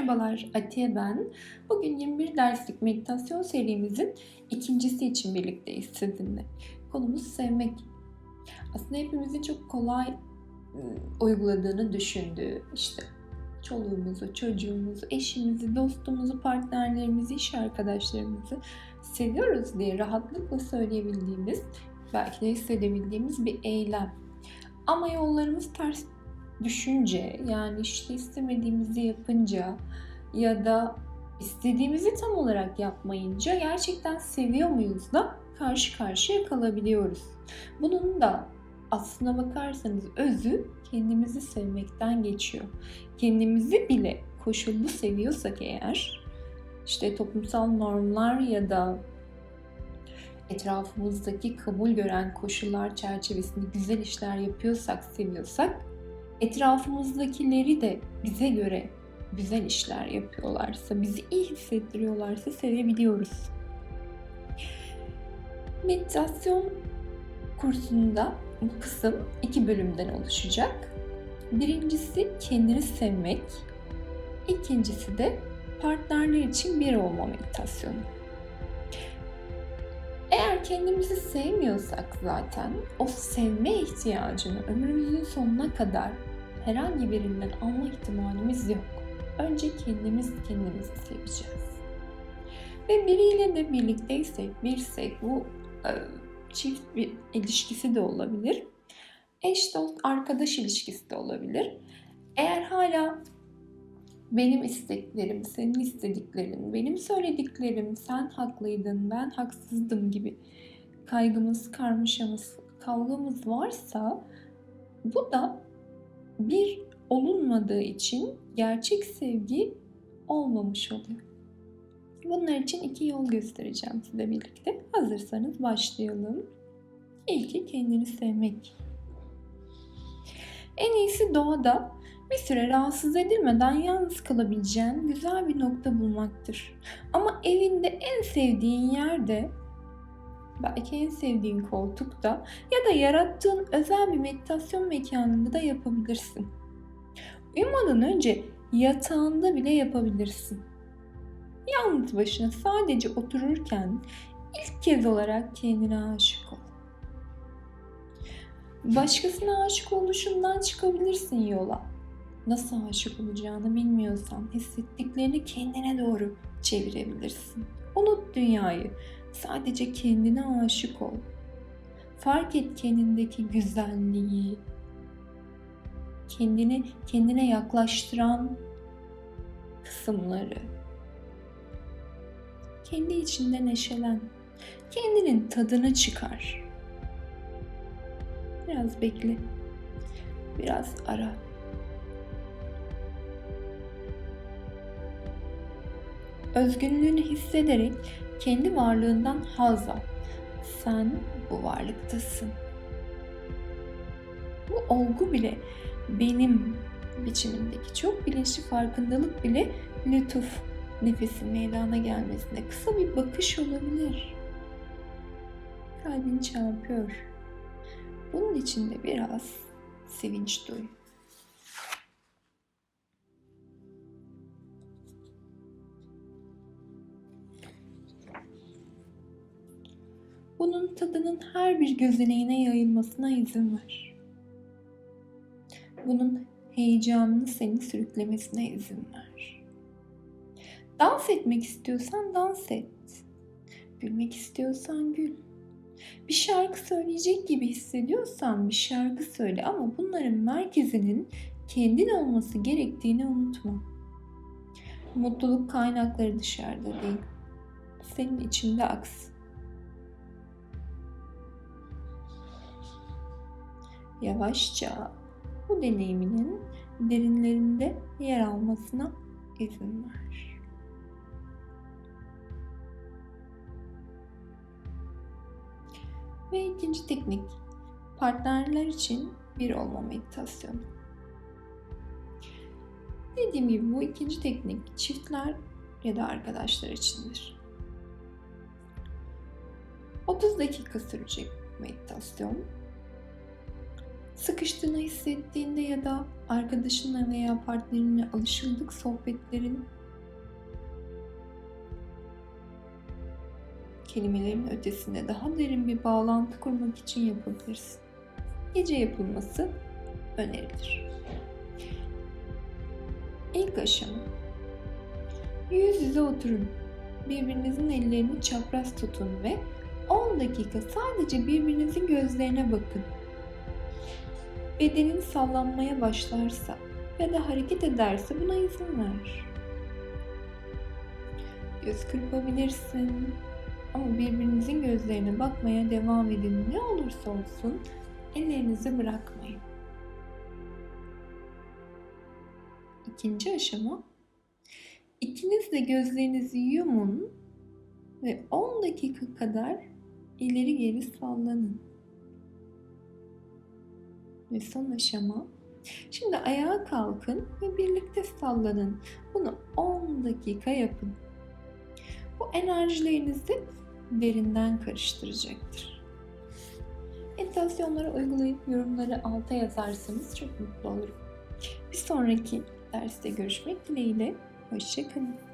Merhabalar, Atiye ben. Bugün 21 derslik meditasyon serimizin ikincisi için birlikteyiz sizinle. Konumuz sevmek. Aslında hepimizin çok kolay ıı, uyguladığını düşündüğü işte çoluğumuzu, çocuğumuzu, eşimizi, dostumuzu, partnerlerimizi, iş arkadaşlarımızı seviyoruz diye rahatlıkla söyleyebildiğimiz, belki de hissedebildiğimiz bir eylem. Ama yollarımız ters düşünce yani işte istemediğimizi yapınca ya da istediğimizi tam olarak yapmayınca gerçekten seviyor muyuz da karşı karşıya kalabiliyoruz. Bunun da aslına bakarsanız özü kendimizi sevmekten geçiyor. Kendimizi bile koşullu seviyorsak eğer işte toplumsal normlar ya da etrafımızdaki kabul gören koşullar çerçevesinde güzel işler yapıyorsak, seviyorsak etrafımızdakileri de bize göre güzel işler yapıyorlarsa, bizi iyi hissettiriyorlarsa sevebiliyoruz. Meditasyon kursunda bu kısım iki bölümden oluşacak. Birincisi kendini sevmek, ikincisi de partnerler için bir olma meditasyonu. Eğer kendimizi sevmiyorsak zaten o sevme ihtiyacını ömrümüzün sonuna kadar herhangi birinden alma ihtimalimiz yok. Önce kendimiz kendimizi seveceğiz. Ve biriyle de birlikteysek, birsek bu e, çift bir ilişkisi de olabilir. Eş dost arkadaş ilişkisi de olabilir. Eğer hala benim isteklerim, senin istediklerin, benim söylediklerim, sen haklıydın, ben haksızdım gibi kaygımız, karmaşamız, kavgamız varsa bu da bir olunmadığı için gerçek sevgi olmamış oluyor. Bunlar için iki yol göstereceğim size birlikte. Hazırsanız başlayalım. İlki kendini sevmek. En iyisi doğada bir süre rahatsız edilmeden yalnız kalabileceğin güzel bir nokta bulmaktır. Ama evinde en sevdiğin yerde belki en sevdiğin koltukta ya da yarattığın özel bir meditasyon mekanında da yapabilirsin. Uyumadan önce yatağında bile yapabilirsin. Yalnız başına sadece otururken ilk kez olarak kendine aşık ol. Başkasına aşık oluşundan çıkabilirsin yola. Nasıl aşık olacağını bilmiyorsan hissettiklerini kendine doğru çevirebilirsin. Unut dünyayı. Sadece kendine aşık ol. Fark et kendindeki güzelliği. Kendini kendine yaklaştıran kısımları. Kendi içinde neşelen. Kendinin tadını çıkar. Biraz bekle. Biraz ara. Özgünlüğünü hissederek kendi varlığından haz al. Sen bu varlıktasın. Bu olgu bile benim biçimindeki çok bilinçli farkındalık bile lütuf nefesin meydana gelmesine kısa bir bakış olabilir. Kalbin çarpıyor. Bunun için de biraz sevinç duy. Bunun tadının her bir gözeneğine yayılmasına izin ver. Bunun heyecanını seni sürüklemesine izin ver. Dans etmek istiyorsan dans et. Gülmek istiyorsan gül. Bir şarkı söyleyecek gibi hissediyorsan bir şarkı söyle ama bunların merkezinin kendin olması gerektiğini unutma. Mutluluk kaynakları dışarıda değil. Senin içinde aksın. Yavaşça bu deneyiminin derinlerinde yer almasına izin ver. Ve ikinci teknik, partnerler için bir olma meditasyonu. Dediğim gibi bu ikinci teknik çiftler ya da arkadaşlar içindir. 30 dakika sürecek meditasyon Sıkıştığını hissettiğinde ya da arkadaşınla veya partnerinle alışıldık sohbetlerin kelimelerin ötesinde daha derin bir bağlantı kurmak için yapabilirsin. Gece yapılması önerilir. İlk aşama Yüz yüze oturun. Birbirinizin ellerini çapraz tutun ve 10 dakika sadece birbirinizin gözlerine bakın. Bedenin sallanmaya başlarsa ya da hareket ederse buna izin ver. Göz kırpabilirsin ama birbirinizin gözlerine bakmaya devam edin. Ne olursa olsun ellerinizi bırakmayın. İkinci aşama İkiniz de gözlerinizi yumun ve 10 dakika kadar ileri geri sallanın. Ve son aşama Şimdi ayağa kalkın ve birlikte sallanın. Bunu 10 dakika yapın. Bu enerjilerinizi derinden karıştıracaktır. Meditasyonları uygulayıp yorumları alta yazarsanız çok mutlu olurum. Bir sonraki derste görüşmek dileğiyle. Hoşçakalın.